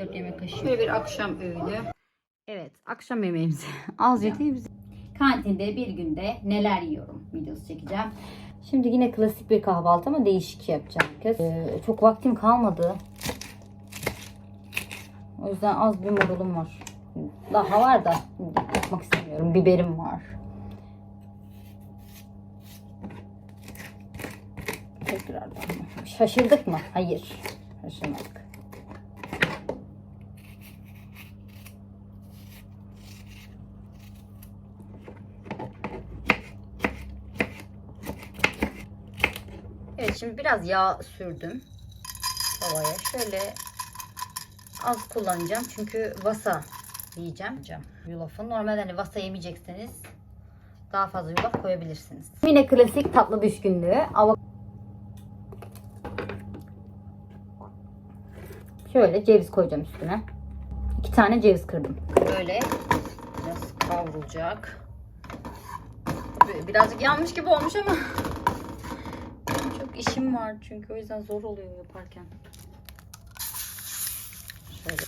3-4 yemek kaşığı. Şöyle bir akşam öğünü. Evet akşam yemeğimizi az yediğimiz Kantinde bir günde neler yiyorum videosu çekeceğim. Şimdi yine klasik bir kahvaltı ama değişik yapacağım. Kız. Ee, çok vaktim kalmadı. O yüzden az bir marulum var. Daha var da yapmak istemiyorum. Biberim var. Tekrardan. Şaşırdık mı? Hayır. Şaşırmadık. Evet şimdi biraz yağ sürdüm tavaya. Şöyle az kullanacağım çünkü vasa yiyeceğim. Yulafı. Normalde hani vasa yemeyecekseniz daha fazla yulaf koyabilirsiniz. Yine klasik tatlı düşkünlüğü. Avok Şöyle ceviz koyacağım üstüne. İki tane ceviz kırdım. Böyle biraz kavrulacak. Birazcık yanmış gibi olmuş ama işim var çünkü o yüzden zor oluyor yaparken. Şöyle.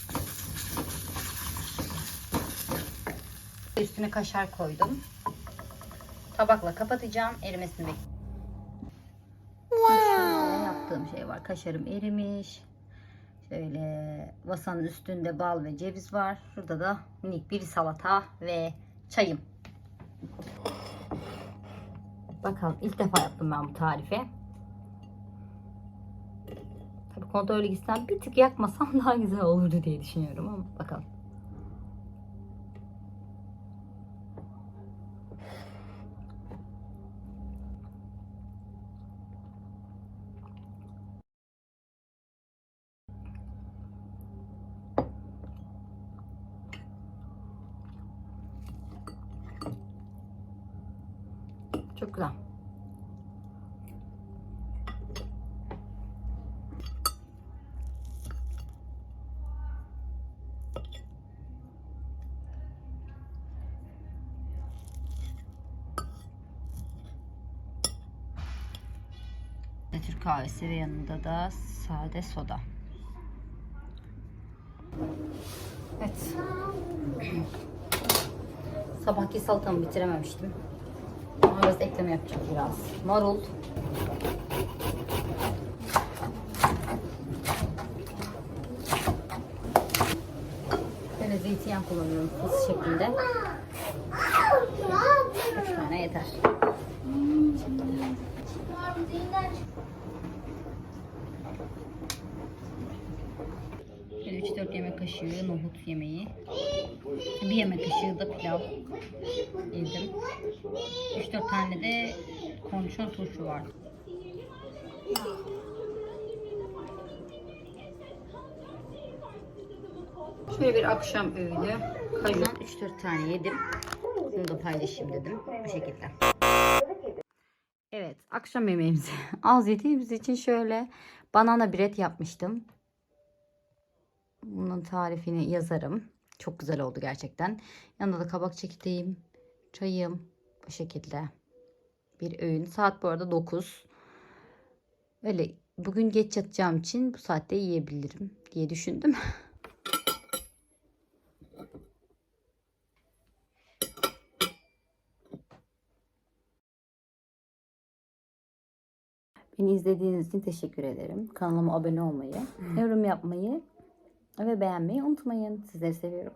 Üstüne kaşar koydum. Tabakla kapatacağım. Erimesini bekliyorum. Şöyle yaptığım şey var. Kaşarım erimiş. Şöyle vasanın üstünde bal ve ceviz var. Şurada da minik bir salata ve çayım. Bakalım ilk defa yaptım ben bu tarifi. Kontrollü gitsem bir tık yakmasam daha güzel olurdu diye düşünüyorum ama bakalım. Çok güzel. Türk kahvesi ve yanında da sade soda. Evet. Sabahki salatamı bitirememiştim. Biraz ekleme yapacağım biraz. Marul. Zeytinyağı kullanıyorum fıs şeklinde. Üç tane yeter. Böyle 3-4 yemek kaşığı nohut yemeği. Bir yemek kaşığı da pilav yedim. 3-4 tane de kornişon turşu var. Şöyle bir akşam öğünü. Kaju. 3-4 tane yedim. Bunu da paylaşayım dedim. Bu şekilde. Evet, akşam yemeğimizi az yediğimiz için şöyle banana bread yapmıştım. Bunun tarifini yazarım. Çok güzel oldu gerçekten. Yanında da kabak çekirdeğim, çayım bu şekilde. Bir öğün. Saat bu arada 9. Öyle bugün geç yatacağım için bu saatte yiyebilirim diye düşündüm. Beni izlediğiniz için teşekkür ederim. Kanalıma abone olmayı, yorum yapmayı ve beğenmeyi unutmayın. Sizleri seviyorum.